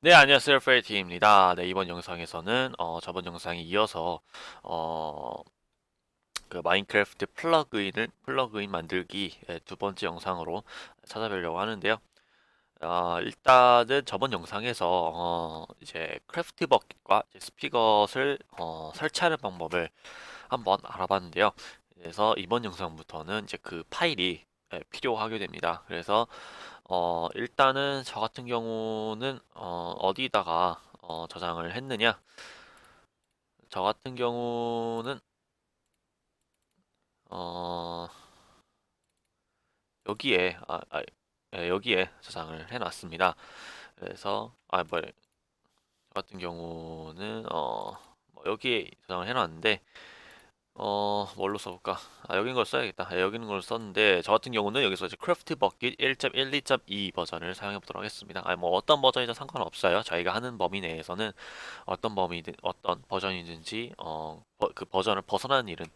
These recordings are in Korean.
네, 안녕하세요. 프레이티입니다. 네, 이번 영상에서는 어, 저번 영상에 이어서 어, 그 마인크래프트 플러그인을 플러그인 만들기 예, 두 번째 영상으로 찾아뵈려고 하는데요. 아, 일단은 저번 영상에서 어, 이제 크래프트 버킷과 스피것을 어, 설치하는 방법을 한번 알아봤는데요. 그래서 이번 영상부터는 이제 그 파일이 예, 필요하게 됩니다. 그래서 어, 일단은 저 같은 경우는 어, 어디다가 어, 저장을 했느냐? 저 같은 경우는 어, 여기에 아, 아, 예, 여기에 저장을 해놨습니다. 그래서 아, 뭐, 저 같은 경우는 어, 뭐 여기에 저장을 해놨는데 어, 뭘로 써볼까? 아, 여기 걸 써야겠다. 아, 여기 있는 걸 썼는데, 저 같은 경우는 여기서 이제 크래프트 버킷 1.1, 2.2 버전을 사용해 보도록 하겠습니다. 아니, 뭐, 어떤 버전이든 상관없어요. 저희가 하는 범위 내에서는 어떤 범위든, 어떤 버전이든지, 어, 버- 그 버전을 벗어나는 일은,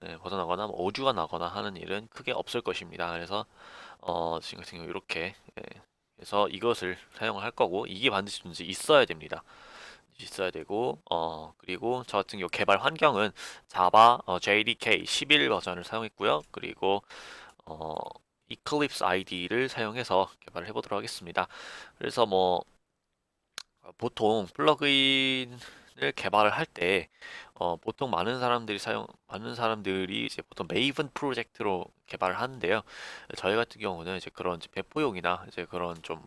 네, 벗어나거나, 뭐 오류가 나거나 하는 일은 크게 없을 것입니다. 그래서, 어, 지금 같은 경우 이렇게, 예, 그래서 이것을 사용을 할 거고, 이게 반드시 있어야 됩니다. 있어야 되고 어 그리고 저 같은 경우 개발 환경은 자바 어, JDK 11 버전을 사용했고요. 그리고 어 Eclipse ID를 사용해서 개발을 해보도록 하겠습니다. 그래서 뭐 어, 보통 플러그인을 개발을 할때 어, 보통 많은 사람들이 사용 많은 사람들이 이제 보통 메이븐 프로젝트로 개발을 하는데요. 저희 같은 경우는 이제 그런 이제 배포용이나 이제 그런 좀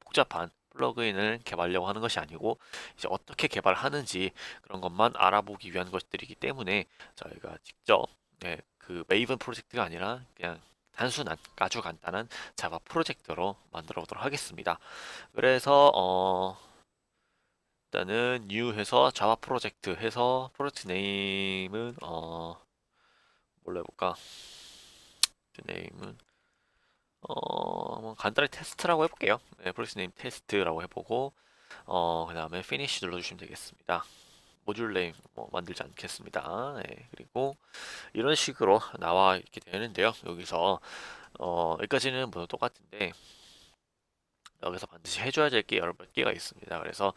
복잡한 플러그인을 개발하려고 하는 것이 아니고 이제 어떻게 개발하는지 그런 것만 알아보기 위한 것들이기 때문에 저희가 직접 네, 그 메이븐 프로젝트가 아니라 그냥 단순한 아주 간단한 자바 프로젝트로 만들어 보도록 하겠습니다. 그래서 어 일단은 new 해서 자바 프로젝트 해서 프로젝트 네임은 어 뭘로 해볼까? 네임은 어, 뭐 간단히 테스트라고 해볼게요. 네, 프로젝트 네임 테스트라고 해보고, 어, 그 다음에 피니시 눌러주시면 되겠습니다. 모듈 네임 뭐 만들지 않겠습니다. 네, 그리고 이런 식으로 나와 있게 되는데요. 여기서, 어, 여기까지는 모두 똑같은데, 여기서 반드시 해줘야 될 게 여러 몇 개가 있습니다. 그래서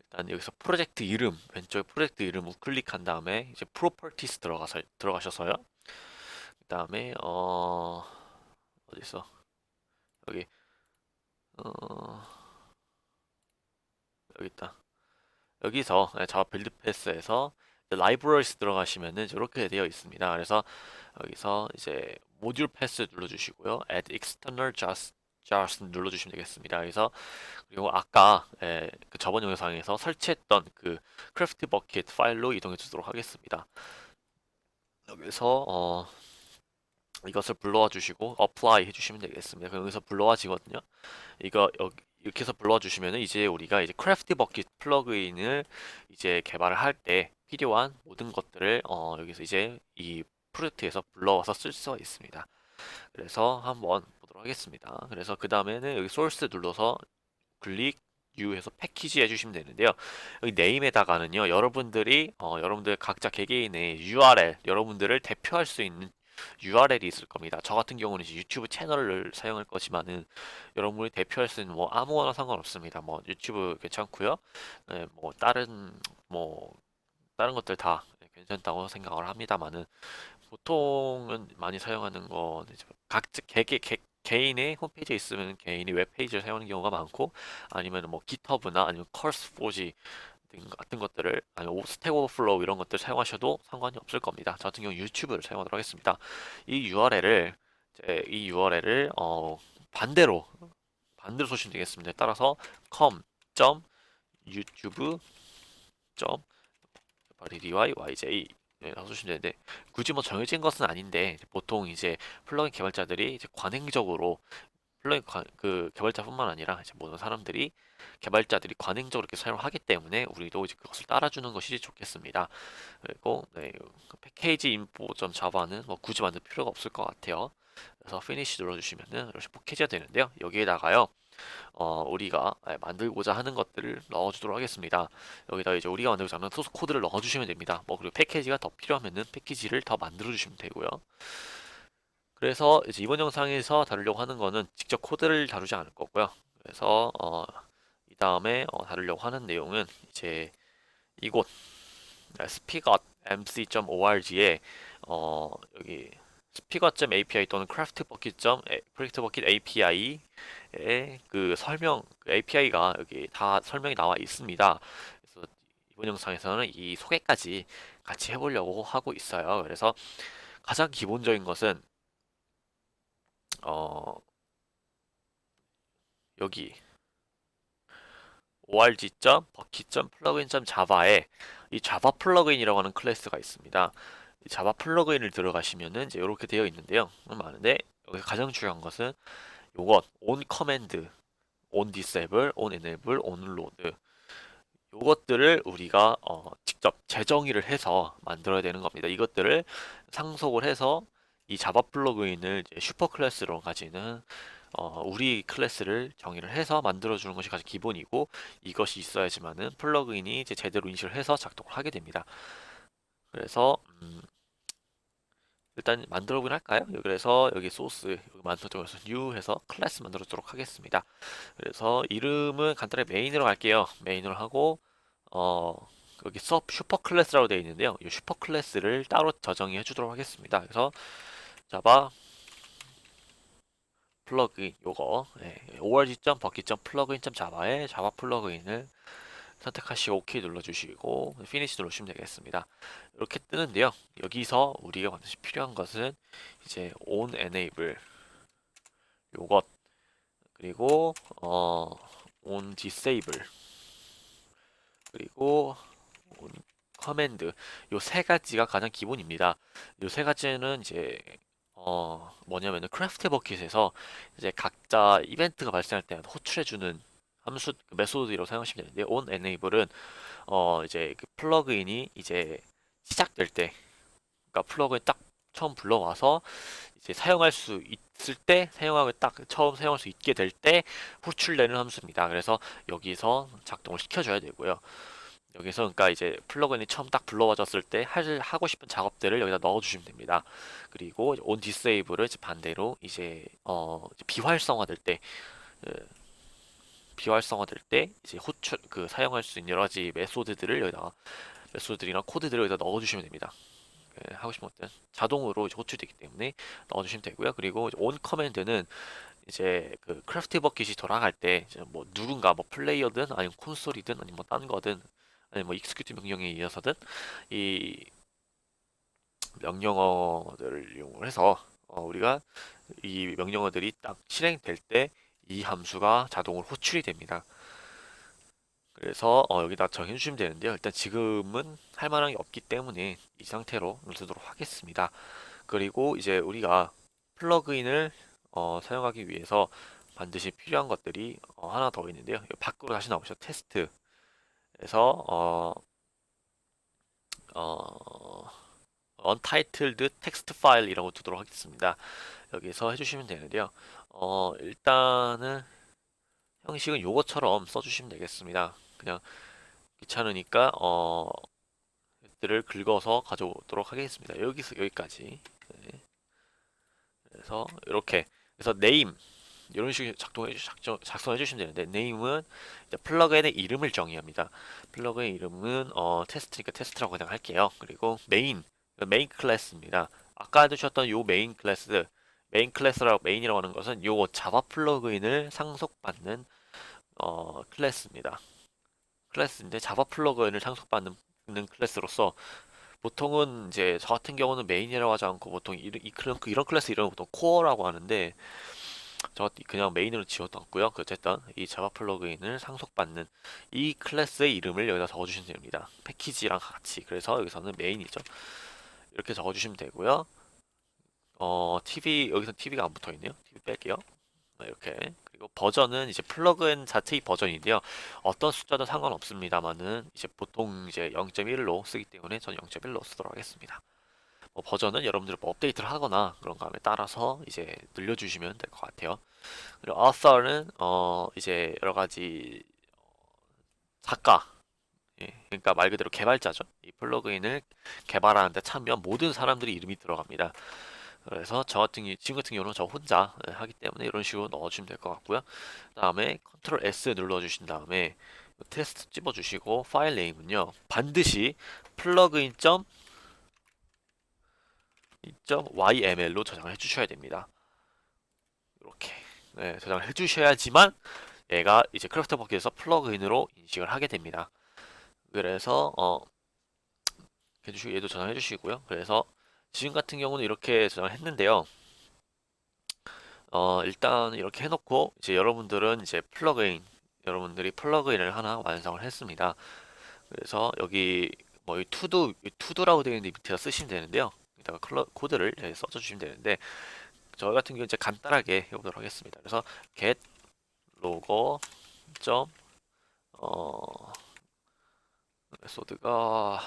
일단 여기서 프로젝트 이름, 왼쪽에 프로젝트 이름 우클릭한 다음에 이제 프로퍼티스 들어가서, 들어가셔서요. 그 다음에, 어, 어디 있어? 여기 어, 여기 있다. 여기서 네, 자바 빌드 패스에서 라이브러리스 들어가시면은 이렇게 되어 있습니다. 그래서 여기서 이제 모듈 패스 눌러주시고요. add external just just 눌러주시면 되겠습니다. 그래서 그리고 아까 예, 그 저번 영상에서 설치했던 그 크래프트 버킷 파일로 이동해 주도록 하겠습니다. 여기서 어, 이것을 불러와 주시고 apply 해주시면 되겠습니다. 그럼 여기서 불러와지거든요. 이거 이렇게 해서 불러와 주시면은 이제 우리가 이제 크래프티 버킷 플러그인을 이제 개발을 할 때 필요한 모든 것들을 어 여기서 이제 이 프로젝트에서 불러와서 쓸 수가 있습니다. 그래서 한번 보도록 하겠습니다. 그래서 그 다음에는 여기 소스 눌러서 클릭 U 해서 패키지 해주시면 되는데요. 여기 네임에다가는요, 여러분들이 어, 여러분들 각자 개개인의 URL, 여러분들을 대표할 수 있는 URL이 있을 겁니다. 저 같은 경우는 이제 유튜브 채널을 사용할 거지만은 여러분이 대표할 수 있는 뭐 아무거나 상관없습니다. 뭐 유튜브 괜찮고요. 네, 뭐 다른 뭐 다른 것들 다 괜찮다고 생각을 합니다만은 보통은 많이 사용하는 건 각자 개개 개, 개인의 홈페이지에 있으면 개인이 웹페이지를 사용하는 경우가 많고 아니면 뭐 GitHub나 아니면 등 같은 것들을 아니면 스택 오버플로우 이런 것들 사용하셔도 상관이 없을 겁니다. 저 같은 경우 유튜브를 사용하도록 하겠습니다. 이 URL을 이 URL을 어 반대로 반대로 쏘시면 되겠습니다. 따라서 com.youtube. ryj 네, 쏘시면 되는데 굳이 뭐 정해진 것은 아닌데 보통 이제 플러그인 개발자들이 이제 관행적으로 플러그인 관- 그 개발자뿐만 아니라 이제 모든 사람들이 개발자들이 관행적으로 이렇게 사용을 하기 때문에 우리도 이제 그것을 따라주는 것이 좋겠습니다. 그리고 네, 그 패키지 자바는 뭐 굳이 만들 필요가 없을 것 같아요. 그래서 피니시 눌러주시면은 이렇게 패키지가 되는데요. 여기에다가요. 어, 우리가 예, 만들고자 하는 것들을 넣어주도록 하겠습니다. 여기다 이제 우리가 만들고자 하는 소스 코드를 넣어주시면 됩니다. 뭐 그리고 패키지가 더 필요하면은 패키지를 더 만들어주시면 되고요. 그래서 이제 이번 영상에서 다루려고 하는 거는 직접 코드를 다루지 않을 거고요. 그래서 어, 이 다음에 어, 다루려고 하는 내용은 이제 이곳 스피것 mc.org에 어, 여기 스피것.api 또는 craftbucket. craftbucket API의 그 설명 그 API가 여기 다 설명이 나와 있습니다. 그래서 이번 영상에서는 이 소개까지 같이 해보려고 하고 있어요. 그래서 가장 기본적인 것은 어 여기 org.bucket.plugin.java에 이 자바 플러그인이라고 하는 클래스가 있습니다. 이 자바 플러그인을 들어가시면은 이제 이렇게 되어 있는데요. 많은데 여기 가장 중요한 것은 요것 on command, on disable, on enable, on load 요것들을 우리가 어, 직접 재정의를 해서 만들어야 되는 겁니다. 이것들을 상속을 해서 이 자바 플러그인을 슈퍼 클래스로 가지는 어, 우리 클래스를 정의를 해서 만들어주는 것이 가장 기본이고 이것이 있어야지만은 플러그인이 이제 제대로 인식을 해서 작동을 하게 됩니다. 그래서 음, 일단 만들어 보긴 할까요? 그래서 여기 소스 만들어서 new 해서 클래스 만들어주도록 하겠습니다. 그래서 이름은 간단하게 메인으로 갈게요. 메인으로 하고 어 여기 서 슈퍼 클래스라고 되어 있는데요. 이 슈퍼 클래스를 따로 저장해 주도록 하겠습니다. 그래서 자바 플러그인 요거 네, org.bucket.plugin.java의 자바 플러그인을 선택하시고 OK 눌러주시고 피니시 누르시면 되겠습니다. 이렇게 뜨는데요. 여기서 우리가 반드시 필요한 것은 이제 on enable 요것 그리고 어 on disable 그리고 on command 요세 가지가 가장 기본입니다. 요 세 가지는 이제 어 뭐냐면은 크래프트 버킷에서 이제 각자 이벤트가 발생할 때 호출해주는 함수 그 메소드라고 사용하시면 되는데 on enable은 어 이제 그 플러그인이 이제 시작될 때 그러니까 플러그인 딱 처음 불러와서 이제 사용할 수 있을 때 사용하고 딱 처음 사용할 수 있게 될 때 호출되는 함수입니다. 그래서 여기서 작동을 시켜줘야 되고요. 여기서 그러니까 이제 플러그인이 처음 딱 불러와졌을 때 할, 하고 싶은 작업들을 여기다 넣어주시면 됩니다. 그리고 on disable을 이제 반대로 이제 어 비활성화될 때 그, 비활성화될 때 이제 호출 그 사용할 수 있는 여러 가지 메소드들을 여기다가 메소드들이나 코드들을 여기다 넣어주시면 됩니다. 네, 하고 싶은 것들 자동으로 호출되기 때문에 넣어주시면 되고요. 그리고 on 커맨드는 이제 그 크래프트 버킷이 돌아갈 때 뭐 누군가 뭐 플레이어든 아니면 콘솔이든 아니면 뭐 딴 거든 아니면 뭐 익스큐티브 명령에 이어서든 이 명령어들을 이용해서 어 우리가 이 명령어들이 딱 실행될 때 이 함수가 자동으로 호출이 됩니다. 그래서 어 여기다 정해 주시면 되는데요. 일단 지금은 할 만한 게 없기 때문에 이 상태로 두도록 하겠습니다. 그리고 이제 우리가 플러그인을 어 사용하기 위해서 반드시 필요한 것들이 어 하나 더 있는데요. 밖으로 다시 나오셔 테스트 그래서 어, 어, untitled text file이라고 두도록 하겠습니다. 여기서 해주시면 되는데요. 어, 일단은 형식은 요것처럼 써주시면 되겠습니다. 그냥 귀찮으니까 어, 들을 긁어서 가져오도록 하겠습니다. 여기서 여기까지. 네. 그래서 이렇게 그래서 name 이런 식으로 작동해 작성, 작성해 주시면 되는데 네임은 플러그인의 이름을 정의합니다. 플러그인 이름은 어, 테스트니까 테스트라고 그냥 할게요. 그리고 메인 메인 클래스입니다. 아까 해주셨던 요 메인 클래스 메인 클래스라고 메인이라고 하는 것은 요 자바 플러그인을 상속받는 어, 클래스입니다. 클래스인데 자바 플러그인을 상속받는 클래스로서 보통은 이제 저 같은 경우는 메인이라고 하지 않고 보통 이, 이, 이런 클래스 이름을 보통 코어라고 하는데 저 그냥 메인으로 지워뒀고요. 그 어쨌든 이 자바 플러그인을 상속받는 이 클래스의 이름을 여기다 적어주시면 됩니다. 패키지랑 같이. 그래서 여기서는 메인이죠. 이렇게 적어주시면 되고요. 어, TV, 여기서 TV가 안 붙어 있네요. TV 뺄게요. 네, 이렇게. 그리고 버전은 이제 플러그인 자체의 버전인데요. 어떤 숫자도 상관없습니다만은 이제 보통 이제 0.1로 쓰기 때문에 저는 0.1로 쓰도록 하겠습니다. 뭐 버전은 여러분들 뭐 업데이트를 하거나 그런 감에 따라서 이제 늘려주시면 될 것 같아요. 그리고 author는 어 이제 여러 가지 어, 작가 예, 그러니까 말 그대로 개발자죠. 이 플러그인을 개발하는데 참여한 모든 사람들이 이름이 들어갑니다. 그래서 저 같은 경- 지금 같은 경우는 저 혼자 예, 하기 때문에 이런 식으로 넣어주면 될 것 같고요. 다음에 컨트롤 S 눌러주신 다음에 테스트 찝어주시고 파일 네임은요 반드시 플러그인 점 .yml로 저장을 해주셔야 됩니다. 이렇게 네, 저장을 해주셔야지만 얘가 이제 크래프트 버킷에서 플러그인으로 인식을 하게 됩니다. 그래서 어 해주시고 얘도 저장해 주시고요. 그래서 지금 같은 경우는 이렇게 저장을 했는데요. 어 일단 이렇게 해놓고 이제 여러분들은 이제 플러그인 여러분들이 플러그인을 하나 완성을 했습니다. 그래서 여기 뭐이 투두 이 투두라고 되어 있는데 밑에다 쓰시면 되는데요. 여기다가 클러, 코드를 예, 써줘 주시면 되는데 저희 같은 경우 이제 간단하게 해보도록 하겠습니다. 그래서 get 로고 점 어, 메소드가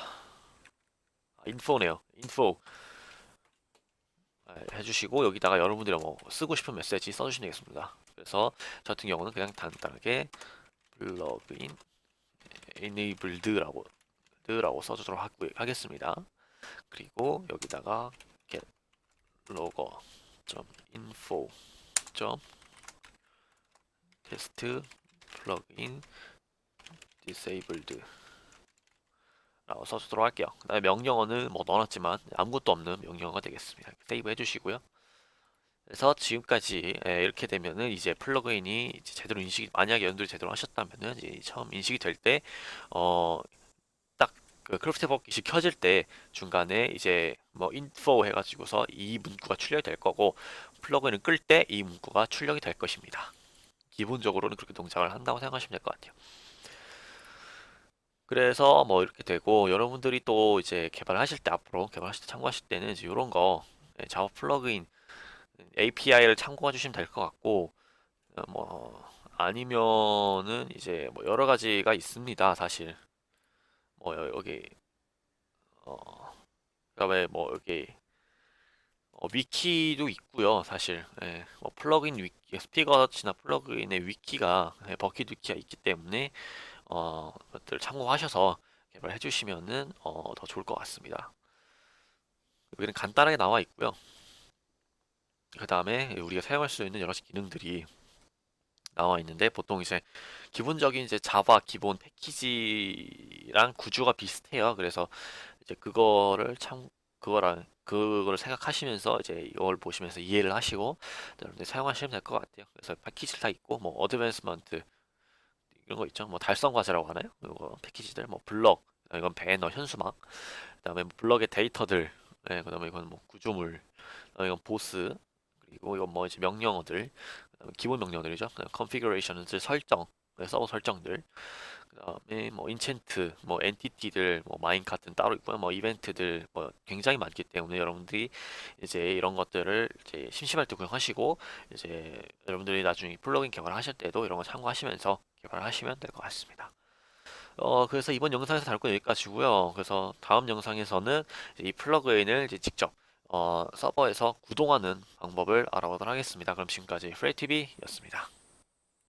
인포네요. 인포 해주시고 여기다가 여러분들이 뭐 쓰고 싶은 메시지 써주시면 되겠습니다. 그래서 저 같은 경우는 그냥 간단하게 플러그인 enabled라고 라고 써주도록 하겠습니다. 그리고 여기다가 get logo info test plugin disabled 라고 써주도록 할게요. 그 다음에 명령어는 뭐 넣어놨지만 아무것도 없는 명령어가 되겠습니다. 세이브 해주시고요. 그래서 지금까지 예, 이렇게 되면은 이제 플러그인이 이제 제대로 인식이 만약에 연두를 제대로 하셨다면은 이제 처음 인식이 될 때어딱 그 크래프트 버킷이 켜질 때 중간에 이제 뭐 info 해가지고서 이 문구가 출력이 될 거고 플러그인을 끌 때 이 문구가 출력이 될 것입니다. 기본적으로는 그렇게 동작을 한다고 생각하시면 될 것 같아요. 그래서 뭐 이렇게 되고 여러분들이 또 이제 개발하실 때 앞으로 개발하실 때 참고하실 때는 이제 이런 거 예, 자바 플러그인 API를 참고해 주시면 될 것 같고 어, 뭐 아니면은 이제 뭐 여러 가지가 있습니다 사실 뭐 여- 여기 어 그다음에 뭐 여기 어, 위키도 있고요 사실. 예, 뭐 플러그인 위키 스피거치나 플러그인의 위키가 예, 버킷 위키가 있기 때문에 어 것들 참고하셔서 개발해 주시면은 어, 더 좋을 것 같습니다. 여기는 간단하게 나와 있고요. 그 다음에 우리가 사용할 수 있는 여러 가지 기능들이 나와 있는데 보통 이제 기본적인 이제 자바 기본 패키지랑 구조가 비슷해요. 그래서 이제 그거를 참 그거랑 그거를 생각하시면서 이제 이걸 보시면서 이해를 하시고 여러분들 사용하시면 될 것 같아요. 그래서 패키지 다 있고 뭐 어드밴스먼트 이런 거 있죠. 뭐 달성 과제라고 하나요? 이거 패키지들 뭐 블럭 이건 배너 현수막 그다음에 뭐 블럭의 데이터들 네, 그다음에 이건 뭐 구조물 이건 보스 그리고 이건 뭐 이제 명령어들 기본. 그다음 configuration은 설정 네, 서버 설정들 그다음에 뭐 인챈트 뭐 엔티티들 뭐 마인카트는 따로 있고요. 뭐 이벤트들 뭐 굉장히 많기 때문에 여러분들이 이제 이런 것들을 이제 심심할 때 구경하시고 이제 여러분들이 나중에 플러그인 개발하실 때도 이런 거 참고하시면서 개발하시면 될 것 같습니다. 어, 그래서 이번 영상에서 다룰 건 여기까지고요. 그래서 다음 영상에서는 이 플러그인을 이제 직접 어, 서버에서 구동하는 방법을 알아보도록 하겠습니다. 그럼 지금까지 프레이TV였습니다.